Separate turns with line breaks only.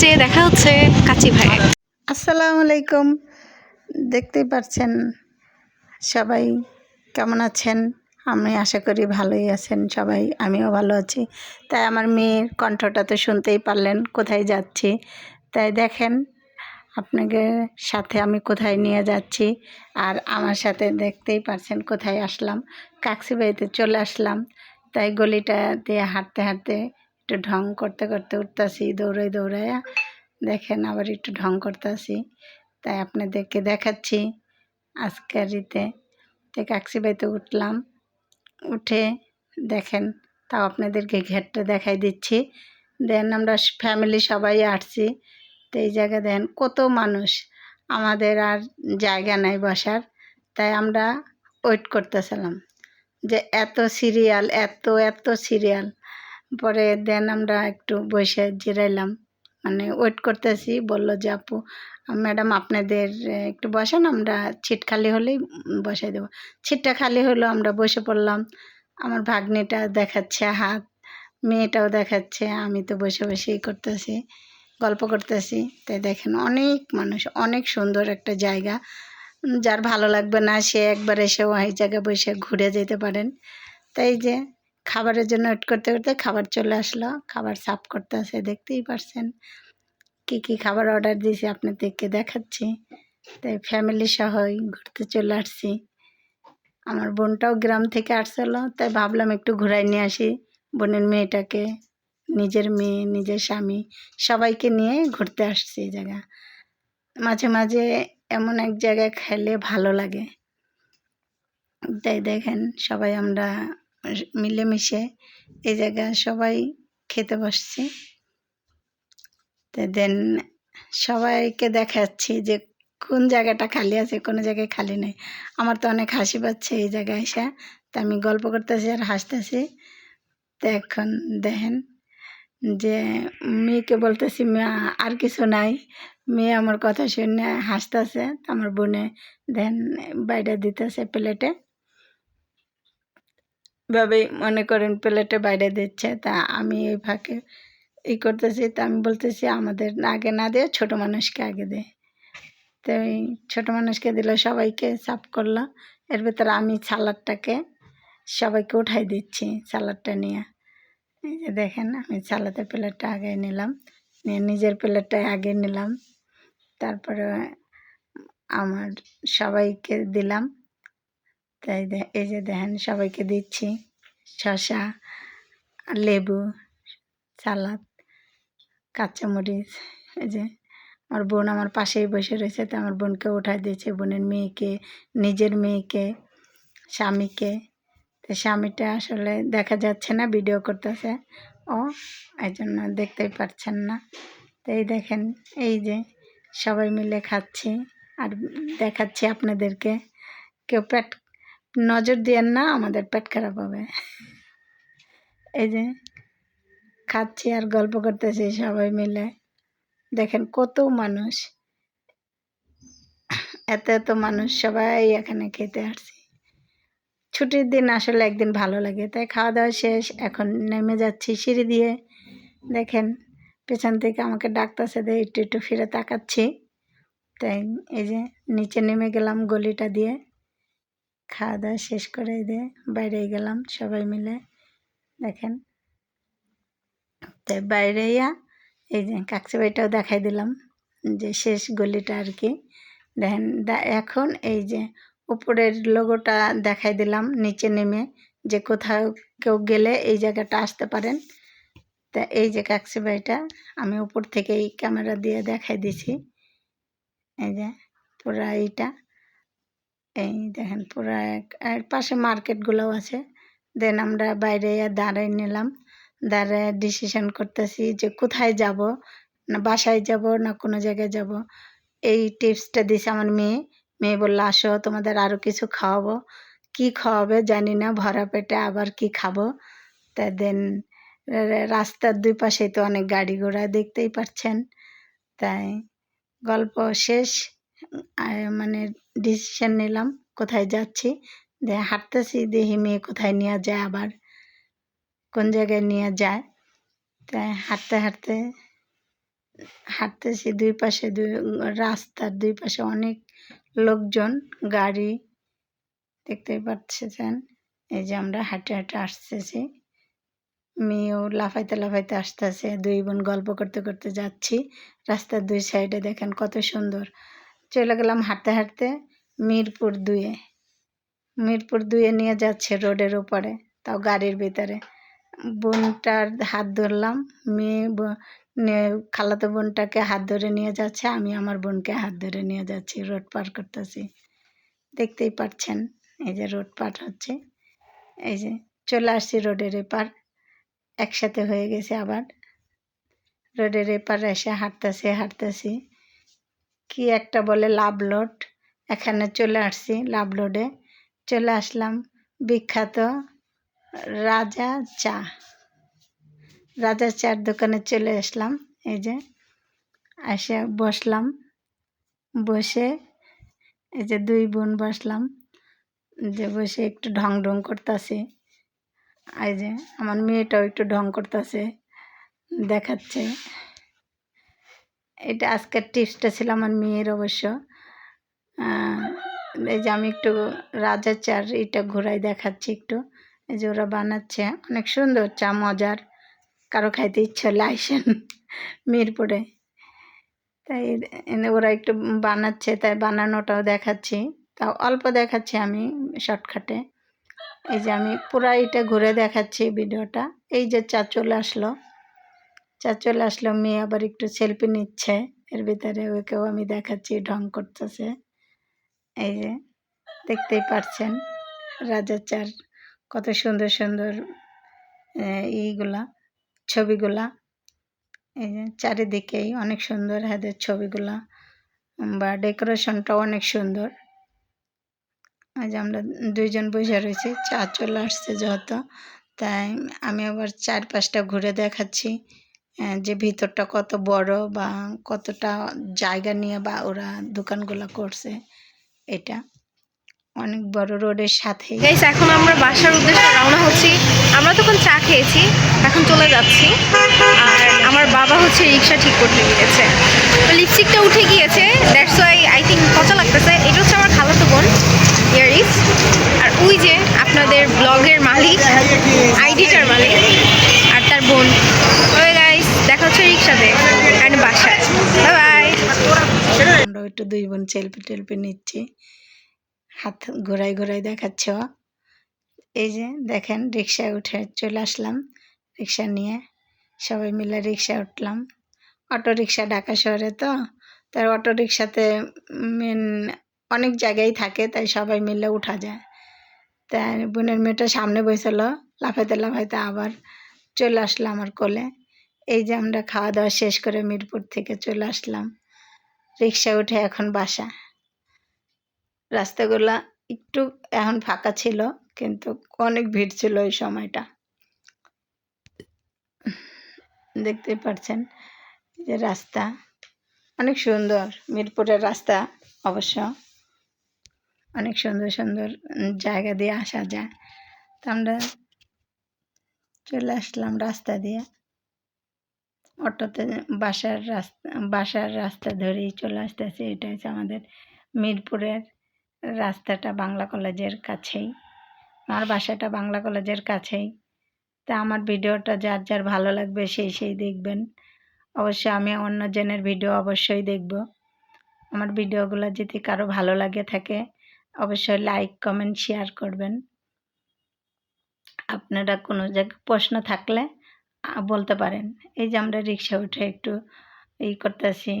নেক্সটে দেখা হচ্ছে কাচি ভাই
আসসালামু আলাইকুম। দেখতেই পাচ্ছেন সবাই কেমন আছেন? আমি আশা করি ভালোই আছেন সবাই, আমিও ভালো আছি। তাই আমার মেয়ের কণ্ঠটা তো শুনতেই পারলেন, কোথায় যাচ্ছি? তাই দেখেন, আপনাকে সাথে আমি কোথায় নিয়ে যাচ্ছি? আর আমার সাথে দেখতেই পারছেন কোথায় আসলাম। কাকসিবাড়িতে চলে আসলাম। তাই গলিটা দিয়ে হাঁটতে হাঁটতে একটু ঢং করতে করতে উঠতেছি দৌড়াই দৌড়াইয়া দেখেন আবার একটু ঢং করতেছি। তাই আপনাদেরকে দেখাচ্ছি আজকের রীতে। তো কাকসিবাইতে উঠলাম। উঠে দেখেন, তাও আপনাদেরকে ঘেরটা দেখাই দিচ্ছি। দেন আমরা ফ্যামিলি সবাই আসছি। তো এই জায়গা দেন, কত মানুষ। আমাদের আর জায়গা নাই বসার। তাই আমরা ওয়েট করতেছিলাম যে এত সিরিয়াল এত এত সিরিয়াল পরে দেন আমরা একটু বসে জিরাইলাম। মানে ওয়েট করতেছি, বলল যে, আপু, ম্যাডাম আপনাদের একটু বসেন, আমরা ছিট খালি হলেই বসাই দেবো। ছিটটা খালি হলো, আমরা বসে পড়লাম। আমার ভাগ্নিটা দেখাচ্ছে, হাত, মেয়েটাও দেখাচ্ছে, আমি তো বসে বসেই করতেছি, গল্প করতেছি। তাই দেখেন অনেক মানুষ, অনেক সুন্দর একটা জায়গা। যার ভালো লাগবে না, সে একবার এসে ওই জায়গায় বসে ঘুরে যেতে পারেন। তাই যে খাবারের জন্য ওয়েট করতে করতে খাবার চলে আসলো। খাবার সাফ করতে আসে, দেখতেই পারছেন। কি কি খাবার অর্ডার দিয়েছি আপনাদেরকে দেখাচ্ছি। তাই ফ্যামিলি সহই ঘুরতে চলে আসছি। আমার বোনটাও গ্রাম থেকে আসছিল তাই ভাবলাম একটু ঘুরাই নিয়ে আসি। বোনের মেয়েটাকে, নিজের মেয়ে, নিজের স্বামী, সবাইকে নিয়ে ঘুরতে আসছি এই জায়গা। মাঝে মাঝে এমন এক জায়গায় খেলে ভালো লাগে। তাই দেখেন সবাই আমরা মিলেমিশে এই জায়গায় সবাই খেতে বসছি। দেন সবাইকে দেখাচ্ছি যে কোন জায়গাটা খালি আছে, কোনো জায়গায় খালি নেই। আমার তো অনেক হাসি পাচ্ছে এই জায়গায় এসে। তা আমি গল্প করতেছি আর হাসতেছি। তো এখন দেখেন যে মেয়েকে বলতেছি মেয়ে আর কিছু নাই। মেয়ে আমার কথা শুনে হাসতেছে। আমার বোনে দেন বাইরে দিতেছে প্লেটে। ভাবেই মনে করেন প্লেটে বাইরে দিচ্ছে, তা আমি এই ফাঁকে ই করতেছি, তা আমি বলতেছি আমাদের আগে না দিয়ে ছোট মানুষকে আগে দে। তো এই ছোটো মানুষকে দিল, সবাইকে সাফ করল। এর ভেতরে আমি সালাডটাকে সবাইকে উঠাই দিচ্ছি সালাডটা নিয়ে। এই যে দেখেন, আমি সালাদের প্লেটটা আগে নিলাম, নিয়ে নিজের প্লেটটা আগে নিলাম। তারপরে আমার সবাইকে দিলাম। তাই এই যে দেখেন সবাইকে দিচ্ছি। শসা, লেবু, সালাদ, কাঁচামরিচ, এই যে আমার বোন আমার পাশেই বসে রয়েছে, তো আমার বোনকে উঠাই দিয়েছে। বোনের মেয়েকে, নিজের মেয়েকে, স্বামীকে। তো স্বামীটা আসলে দেখা যাচ্ছে না ভিডিও করতেছে। ও এই জন্য দেখতেই পারছেন না। তো এই দেখেন, এই যে সবাই মিলে খাচ্ছি। আর দেখাচ্ছি আপনাদেরকে। কেউ পেট নজর দিয়েন না, আমাদের পেট খারাপ হবে। এই যে, খাচ্ছি আর গল্প করতেছি সবাই মিলে। দেখেন কত মানুষ। এত এত মানুষ সবাই এখানে খেতে আসছি। ছুটির দিন আসলে একদিন ভালো লাগে। তাই খাওয়া দাওয়া শেষ, এখন নেমে যাচ্ছি সিঁড়ি দিয়ে। দেখেন, পেছন থেকে আমাকে ডাকতেছে দিয়ে একটু একটু ফিরে তাকাচ্ছি। তাই এই যে, নিচে নেমে গেলাম গলিটা দিয়ে। খাওয়া দাওয়া শেষ করে দিয়ে বাইরে গেলাম সবাই মিলে। দেখেন। তাই বাইরে এই যে কাকসি বাড়িটাও দেখাই দিলাম যে শেষ গলিটা আর কি। দেখেন এখন এই যে উপরের লোগোটা দেখাই দিলাম, নিচে নেমে যে কোথাও কেউ গেলে এই জায়গাটা আসতে পারেন। তা এই যে কাকসি বাড়িটা আমি উপর থেকে এই ক্যামেরা দিয়ে দেখাই দিছি। এই যে পুরা এইটা। এই দেখেন পুরা এক- আর পাশে মার্কেটগুলোও আছে। দেন আমরা বাইরে দাঁড়াই নিলাম। দাঁড়ায় ডিসিশন করতেছি যে কোথায় যাব, না বাসায় যাব, না কোনো জায়গায় যাব। এই টিপসটা দিছে আমার মেয়ে। মেয়ে বলল, আসো, তোমাদের আরও কিছু খাওয়াবো। কি খাওয়াবে জানি না, ভরা পেটে আবার কি খাব। তা দেন রাস্তার দুই পাশে তো অনেক গাড়ি ঘোড়া দেখতেই পাচ্ছেন। তাই গল্প শেষ। মানে ডিসিশন নিলাম কোথায় যাচ্ছি। দিয়ে হাঁটতেছি, দেখি মেয়ে কোথায় নিয়ে যায় আবার, কোন জায়গায় নিয়ে যায়। তাই হাঁটতে হাঁটতে, হাঁটতেছি দুই পাশে দুই রাস্তার দুই পাশে অনেক লোকজন, গাড়ি দেখতেই পাচ্ছেন। এই যে আমরা হাঁটে হাঁটে আসতেছি। মেয়েও লাফাইতে লাফাইতে আসতেছে, দুই বোন গল্প করতে করতে যাচ্ছি। রাস্তার দুই সাইডে দেখেন কত সুন্দর। চলে গেলাম হাঁটতে হাঁটতে মিরপুর দুয়ে মিরপুর দুয়ে নিয়ে যাচ্ছে রোডের উপরে তাও গাড়ির ভিতরে। বোনটার হাত ধরলাম, মেয়ে খালাতো বোনটাকে হাত ধরে নিয়ে যাচ্ছে, আমি আমার বোনকে হাত ধরে নিয়ে যাচ্ছি, রোড পার করতেছি। দেখতেই পাচ্ছেন, এই যে রোড পার হচ্ছে, এই যে চলে আসছি রোডের এপার, একসাথে হয়ে গেছে আবার। রোডের এপার এসে হাঁটতেছি হাঁটতেছি। কি একটা বলে লাভ লোড। এখানে চলে আসছি লাভ লোডে। চলে আসলাম বিখ্যাত রাজা চা। রাজা চার দোকানে চলে আসলাম, এই যে। এসে বসলাম। বসে এই যে দুই বোন বসলাম। যে বসে একটু ঢং ঢং করতেছে। এই যে আমার মেয়েটাও একটু ঢং করতেছে, দেখাচ্ছে। এটা আজকের টিপসটা ছিল আমার মেয়ের অবশ্য। এই যে আমি একটু রাজা চার এটা ঘোরাই দেখাচ্ছি একটু। এই যে ওরা বানাচ্ছে, অনেক সুন্দর, চা মজার। কারও খাইতে ইচ্ছে হলে আইসেন মিরপুরে। তাই ওরা একটু বানাচ্ছে, তাই বানানোটাও দেখাচ্ছি। তাও অল্প দেখাচ্ছি আমি শর্টকাটে। এই যে আমি পুরা এটা ঘুরে দেখাচ্ছি ভিডিওটা। এই যে চা চলে আসলো। চা চলে আসলো মেয়ে আবার একটু সেলফি নিচ্ছে। এর ভিতরে ওকেও আমি দেখাচ্ছি ঢং করতেছে। এই যে দেখতেই পারছেন রাজা চার কত সুন্দর সুন্দর আহ, এইগুলা ছবিগুলা। এই যে চারিদিকেই অনেক সুন্দর হাতের ছবিগুলা বা ডেকোরেশনটাও অনেক সুন্দর। আজ আমরা দুইজন বসে রয়েছি চা চলে আসছে যেহেতু তাই আমি আবার চার পাঁচটা ঘুরে দেখাচ্ছি। যে ভিতরটা কত বড় বা কতটা জায়গা নিয়ে বা ওরা দোকানগুলো করছে, এটা অনেক বড় রোডের
সাথে। এখন আমরা বাসার উদ্দেশ্যে রওনা হচ্ছি। আমরা তখন চা খেয়েছি, এখন চলে যাচ্ছি। আর আমার বাবা হচ্ছে রিক্সা ঠিক করতে গিয়েছে। লিপস্টিকটা উঠে গিয়েছে দ্যাটস ওয়াই আই থিঙ্ক পচা লাগতেছে। এটা হচ্ছে আমার খালাতো বোন ইয়ারিস আর ওই যে আপনাদের ব্লগের মালিক আইডিটার মালিক, আর তার বোন। হচ্ছে রিক্সাতে অ্যান্ড বাসায়। বাই
আমরা একটু দুই বোন সেলফি টেলফি নিচ্ছি। হাত ঘোরাই ঘোরাই দেখাচ্ছে। এই যে দেখেন রিক্সায় উঠে চলে আসলাম রিক্সা নিয়ে। সবাই মিলে রিক্সায় উঠলাম। অটো রিক্সা ঢাকা শহরে তো, তার অটো রিক্সাতে মেন অনেক জায়গায় থাকে, তাই সবাই মিলে উঠা যায়। তাই বোনের মেয়েটা সামনে বসেছিল, লাফাইতে লাফাইতে আবার চলে আসলো আমার কোলে। এই যে আমরা খাওয়া দাওয়া শেষ করে মিরপুর থেকে চলে আসলাম। রিক্সা উঠে এখন বাসা। রাস্তাগুলা একটু এখন ফাঁকা ছিল, কিন্তু অনেক ভিড় ছিল ওই সময়টা। দেখতে পাচ্ছেন যে রাস্তা। অনেক সুন্দর, মিরপুরের রাস্তা অবশ্য। অনেক সুন্দর সুন্দর জায়গা দিয়ে আসা যায়। তো আমরা চলে আসলাম রাস্তা দিয়ে। অটোতে বাসার রাস্তা বাসার রাস্তা ধরেই চলে আসতেছে। এটা হচ্ছে আমাদের মিরপুরের রাস্তাটা বাংলা কলেজের কাছেই। আমার বাসাটা বাংলা কলেজের কাছেই। তা আমার ভিডিওটা যার যার ভালো লাগবে সেই সেই দেখবেন। অবশ্যই আমি অন্য জনের ভিডিও অবশ্যই দেখব। আমার ভিডিওগুলো যদি কারও ভালো লাগে থাকে, অবশ্যই লাইক, কমেন্ট, শেয়ার করবেন। আপনারা কোনো জায়গায় প্রশ্ন থাকলে বলতে পারেন। এই যে আমরা রিক্সা উঠে একটু ই করতেছি।